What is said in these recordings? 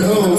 Oh.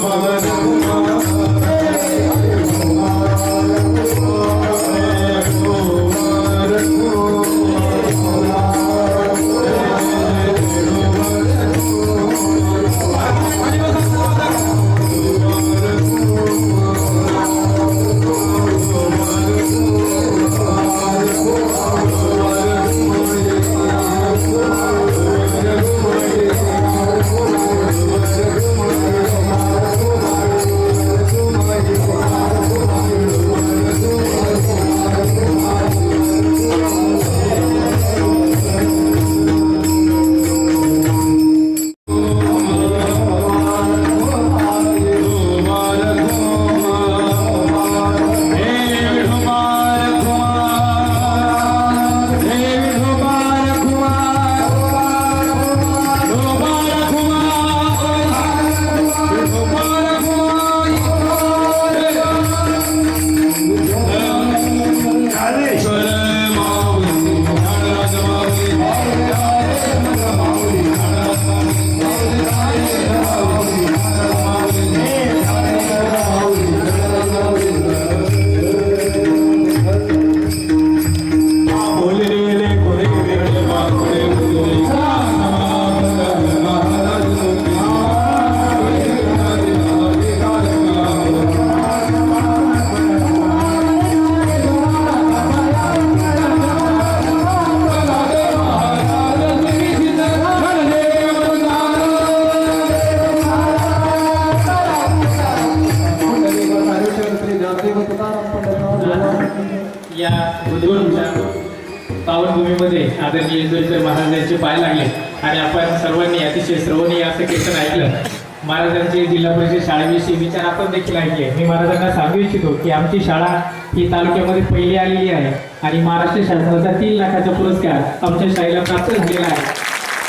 या बुधवारच्या पावनभूमीमध्ये आदरणीय जोईकर महाराजांचे पाय लागले आणि आपण सर्वांनी अतिशय श्रवणीय असं कीर्तन ऐकलं. महाराजांचे जिल्हा परिषद शाळेविषयी विचार आपण देखील ऐकले. मी महाराजांना सांगू इच्छितो की आमची शाळा ही तालुक्यामध्ये पहिली आलेली आहे आणि महाराष्ट्र शासनाचा तीन लाखाचा पुरस्कार आमच्या शाळेला प्राप्त झालेला आहे.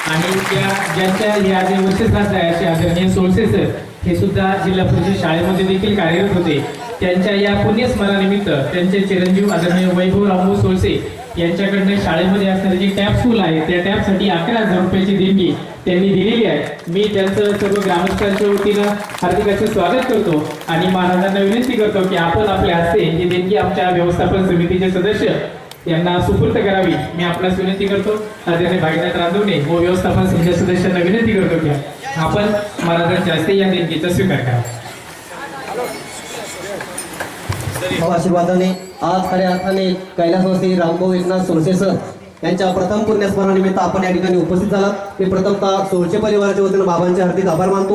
आणि त्या ज्यांच्या या जे वंशजात आहे असे आदरणीय सोळसे सर हे सुद्धा जिल्हा परिषद शाळेमध्ये देखील कार्यरत होते. त्यांच्या या पुण्यस्मरणानिमित्त त्यांचे चिरंजीव आदरणीय वैभव रामभाऊ सोळसे यांच्याकडनं शाळेमध्ये असणारे जे टॅप स्कूल आहे त्या टॅपसाठी अकरा हजार रुपयाची देणगी त्यांनी दिलेली आहे. मी त्यांचं सर्व ग्रामस्थांच्या वतीनं हार्दिकाचं स्वागत करतो आणि महाराजांना विनंती करतो की आपण आपल्या हस्ते ही देणगी आमच्या व्यवस्थापन समितीचे सदस्य यांना सुपूर्त करावी. मी आपणास विनंती करतो आदरणीय भागीनाथ रांधवणे व व्यवस्थापन संघ सदस्यांना विनंती करतो की आपण महाराजांच्या हस्ते या देणगीचा स्वीकार करा. हो, आशीर्वादाने आज खऱ्या अर्थाने कैलासवासी रामभाऊ एकनाथ सोळसे सर यांच्या प्रथम पुण्यस्मरणानिमित्त आपण या ठिकाणी उपस्थित झाला मी प्रथमतः सोळसे परिवाराच्या वतीनं बाबांच्या हार्दिक आभार मानतो.